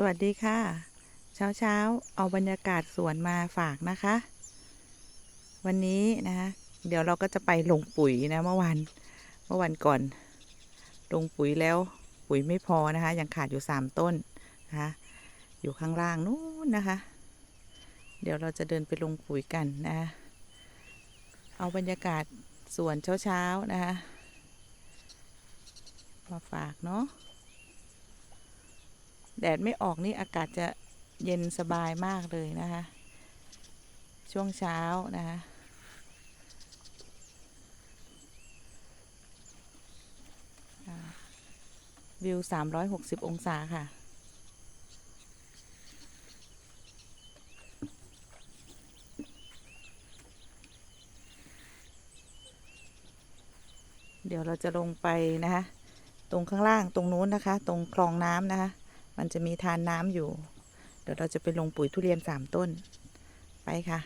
สวัสดีค่ะ เช้าเช้าๆเอาบรรยากาศสวนมาฝากนะคะ วันนี้นะคะเดี๋ยวเราก็จะไปลงปุ๋ยนะเมื่อวานเมื่อวันก่อน ลงปุ๋ยแล้วปุ๋ยไม่พอนะคะ ยังขาดอยู่สามต้นนะคะอยู่ข้างล่างนู้นนะคะ เดี๋ยวเราจะเดินไปลงปุ๋ยกันนะะเอาบรรยากาศสวนเช้าๆนะคะมาฝากเนาะ แดดไม่ออกนี่อากาศจะเย็นสบายมากเลยนะคะ ช่วงเช้านะคะอ่าวิว 360 องศาค่ะ เดี๋ยวเราจะลงไปนะคะ ตรงข้างล่างตรงนู้นนะคะ ตรงคลองน้ำนะคะ มันจะมีทานน้ำอยู่ เดี๋ยวเราจะไปลงปุ๋ยทุเรียนสามต้น ไปค่ะ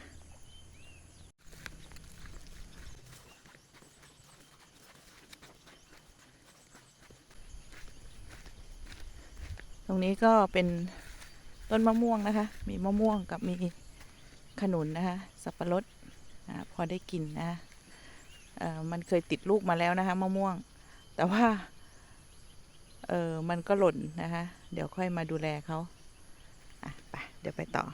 ตรงนี้ก็เป็นต้นมะม่วงนะคะ มีมะม่วงกับมีขนุนนะคะ สับปะรดนะพอได้กินนะะเอ่อมันเคยติดลูกมาแล้วนะคะ มะม่วง แต่ว่า เออมันก็หล่นนะคะ เดี๋ยวค่อยมาดูแลเขาอะไปเดี๋ยวไปต่อ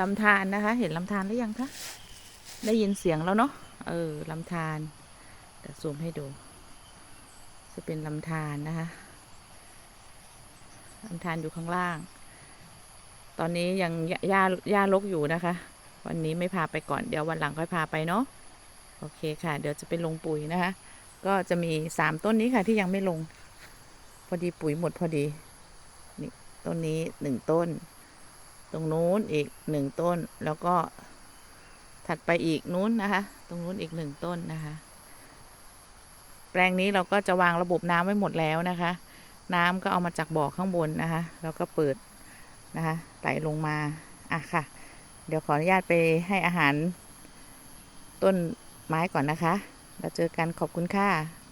ลำธารนะคะ เห็นลำธารหรือยังคะได้ยินเสียงแล้วเนาะเออลำธารเดี๋ยวซูมให้ดู จะเป็นลำธารนะคะลำธารอยู่ข้างล่าง ตอนนี้ยังหญ้าหญ้าหญ้ารกอยู่นะคะ วันนี้ไม่พาไปก่อนเดี๋ยววันหลังค่อยพาไปเนาะโอเคค่ะ เดี๋ยวจะไปลงปุ๋ยนะคะ ก็จะมีสามต้นนี้ค่ะที่ยังไม่ลง พอดีปุ๋ยหมดพอดีนี่ต้นนี้หนึ่งต้น ตรงนู้นอีกหนึ่งต้น แล้วก็ถัดไปอีกนู้นนะคะ ตรงนู้นอีกหนึ่งต้นนะคะ แปลงนี้เราก็จะวางระบบน้ำไว้หมดแล้วนะคะ น้ำก็เอามาจากบ่อข้างบนนะคะ แล้วก็เปิดนะคะไหลลงมาอะค่ะ เดี๋ยวขออนุญาตไปให้อาหารต้นไม้ก่อนนะคะแล้วเจอกันขอบคุณค่ะ